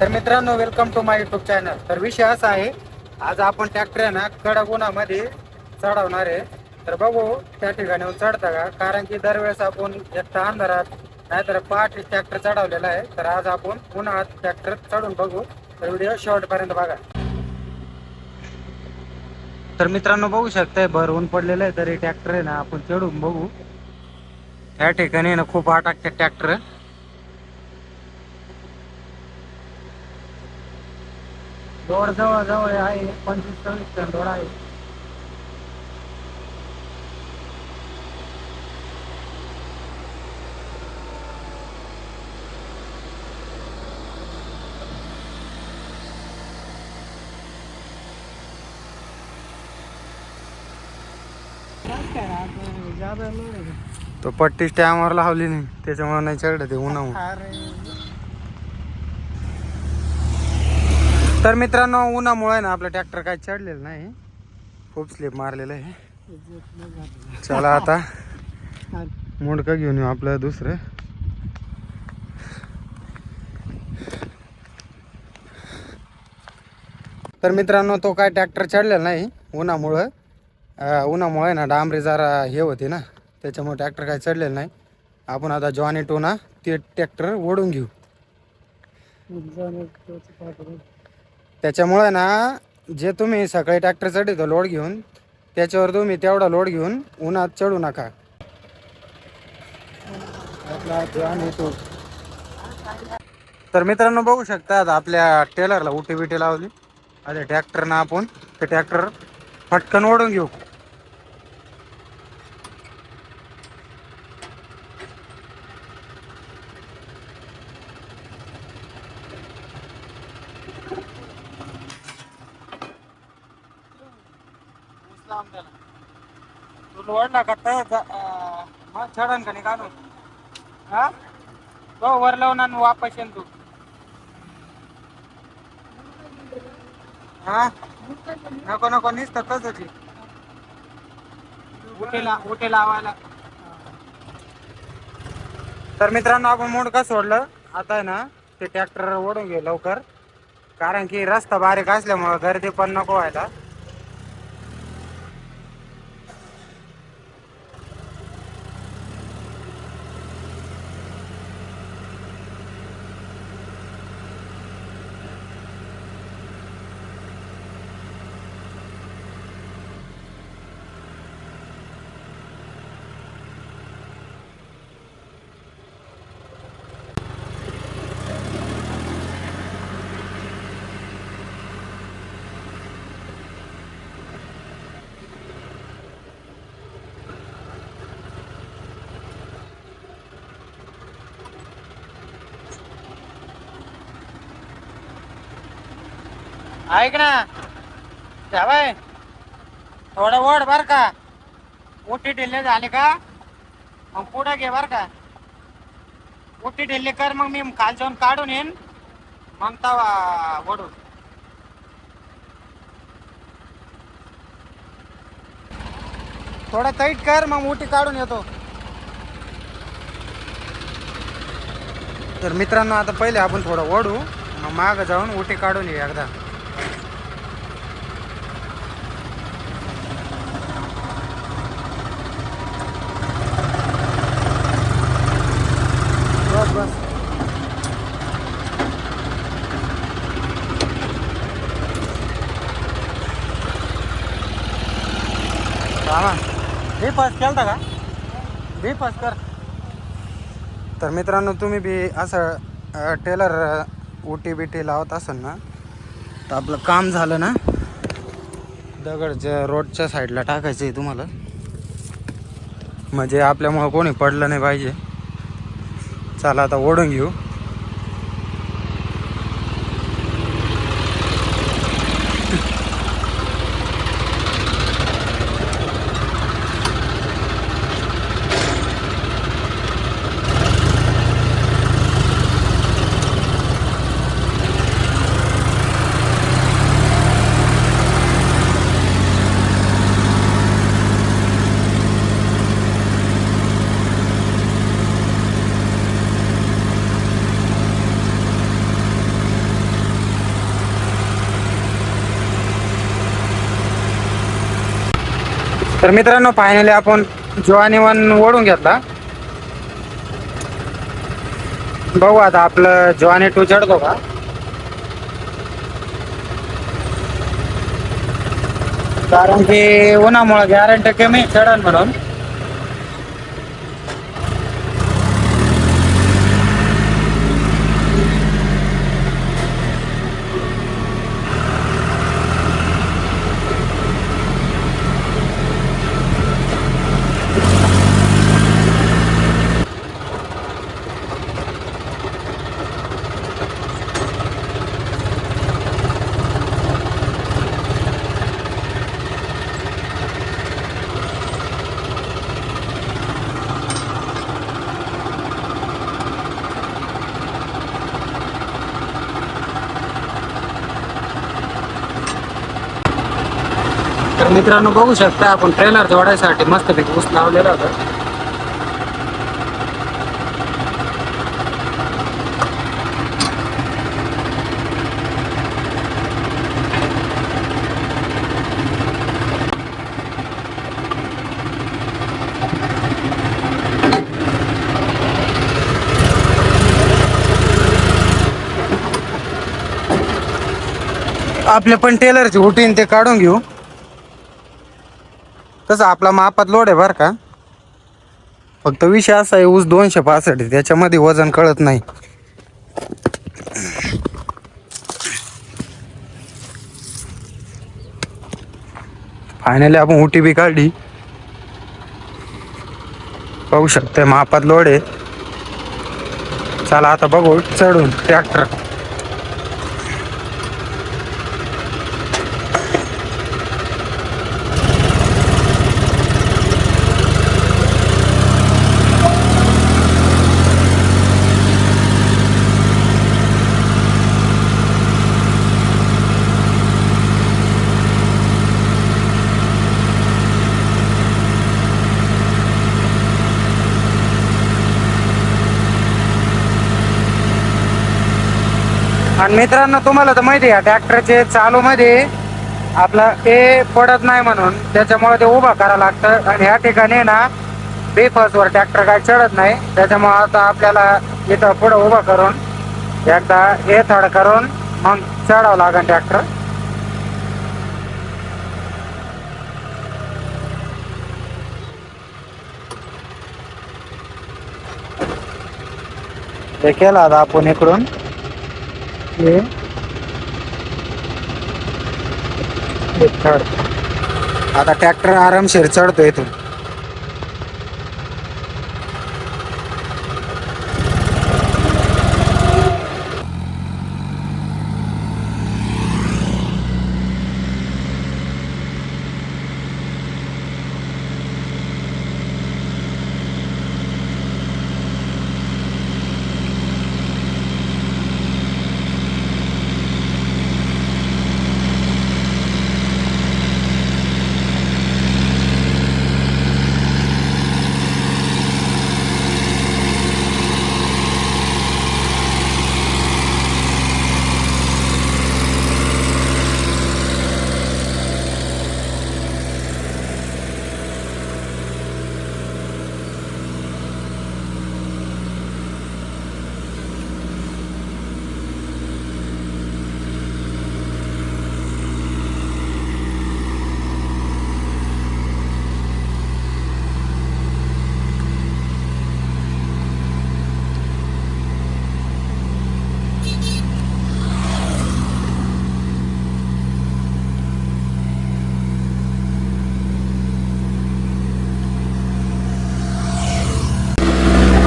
तर मित्रांनो welcome to my YouTube channel तर विषय असा आहे आज आपण ट्रॅक्टर आहे ना कडगुणामध्ये चढवणार आहे. तर बघू त्या ठिकाणी चढता का? कारण की दरवेळेस आपण एकटा अंधारात नाहीतर पहाटे ट्रॅक्टर चढवलेला आहे. तर आज आपण उन्हाळ्यात ट्रॅक्टर चढून बघू. तर व्हिडिओ शेवटपर्यंत बघा. तर मित्रांनो बघू शकताय भर ऊन पडलेलं आहे तरी ट्रॅक्टर आहे ना आपण चढून बघू. या ठिकाणी ना खूप आटाकते ट्रॅक्टर लोड जवळ जवळ आहे पंचवीस सव्वीस टन लोड आहे. तो पट्टी स्टॅमवर लावली नाही त्याच्यामुळे नाही चढत ते उन्हामुळे. तर मित्रांनो उन्हामुळे ना आपलं ट्रॅक्टर काय चढलेलं नाही. खूप स्लिप मारलेलं आहे. चला आता मोडकं घेऊन येऊ आपलं दुसरं. तर मित्रांनो तो काय ट्रॅक्टर चढलेला नाही उन्हामुळं. उन्हामुळे ना डांबरी जरा हे होती ना त्याच्यामुळे ट्रॅक्टर काय चढलेलं नाही. आपण आता जॉनी टोना ते ट्रॅक्टर ओढून घेऊ. त्याच्यामुळे ना जे तुम्ही सकाळी ट्रॅक्टर चढतो लोड घेऊन त्याच्यावर तुम्ही तेवढा लोड घेऊन उन्हात चढू नका. आपला तर मित्रांनो बघू शकतात आपल्या टेलरला उटी बिटी लावली. आता ट्रॅक्टरनं आपण ते ट्रॅक्टर फटकन ओढून घेऊ. लोडला का मग चढन का नाही काढून हा? तो वर लावून आणि वापस येईन तू. हा? नको नको नुसतं तसंच आहे. उठे लावायला. तर मित्रांनो आपण मोड का सोडलं? आता आहे ना ते ट्रॅक्टर ओढून घेऊ लवकर. कारण की रस्ता बारीक असल्यामुळं गर्दी पण नको व्हायला. ऐक ना. जावाय थोडं ओढ बर का. उठी ढिल्ले झाले का? मग पुढं घे बर का. उठी ढिल्ली कर मग मी खाल जाऊन काढून येईन. मग तवा ओढू थोडं टाईट कर मग उठी काढून येतो. तर मित्रांनो आता पहिले आपण थोडं ओढू. मग माग जाऊन उठी काढून येऊ एकदा. बी पास केलता का? बी पास कर. तर मित्रांनो तुम्ही बी असं टेलर उटी बिटी लावत असाल ना तर आपलं काम झालं ना? दगडच्या रोडच्या साईडला टाकायचं आहे तुम्हाला. म्हणजे आपल्यामुळं कोणी पडलं नाही पाहिजे. चला आता ओढून घेऊ. तर मित्रांनो फायनली आपण जवानी वन ओढून घेतला. बघू आता आपलं जवानी टू चढतो का? कारण की उन्हामुळे गॅरंटी कमी चढण म्हणून. तर मित्रांनो बघू शकता आपण ट्रेलर जोडायसाठी मस्तपैकी ऊस लावलेला होता. आपल्या पण टेलरची उठीन ते काढून घेऊ. तसं आपला मापात लोड आहे बरं का. फक्त विषय असा आहे ऊस दोनशे पासष्ट आहे त्याच्यामध्ये वजन कळत नाही. फायनली आपण उटी बी काढली. पाहू शकते मापात लोड आहे. चला आता बघू चढून ट्रॅक्टर आणि मित्रांनो तुम्हाला तर माहिती आहे ट्रॅक्टरचे चालू मध्ये आपला ए पडत नाही म्हणून त्याच्यामुळे ते उभा करावं लागतं. आणि ह्या ठिकाणी ना बेफसवर ट्रॅक्टर काय चढत नाही. त्याच्यामुळे आता आपल्याला इथं पुढं उभं करून एकदा ए थड करून मग चढावं लागेल ट्रॅक्टर ते केला आता आपण इकडून. हे चढ. आता ट्रॅक्टर आरामशीर चढतो इथून.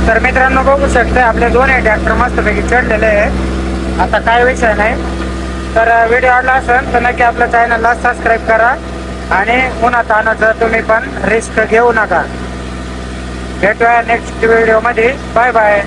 तर मित्रांनो बघू शकते आपले दोन्ही ट्रॅक्टर मस्तपैकी चढलेले आहे आता काय विषय नाही. तर व्हिडिओ आवडला असेल तर नक्की आपल्या चॅनलला सबस्क्राईब करा. आणि उन्हात आणायचं तुम्ही पण रिस्क घेऊ नका. भेटूया नेक्स्ट व्हिडिओमध्ये बाय बाय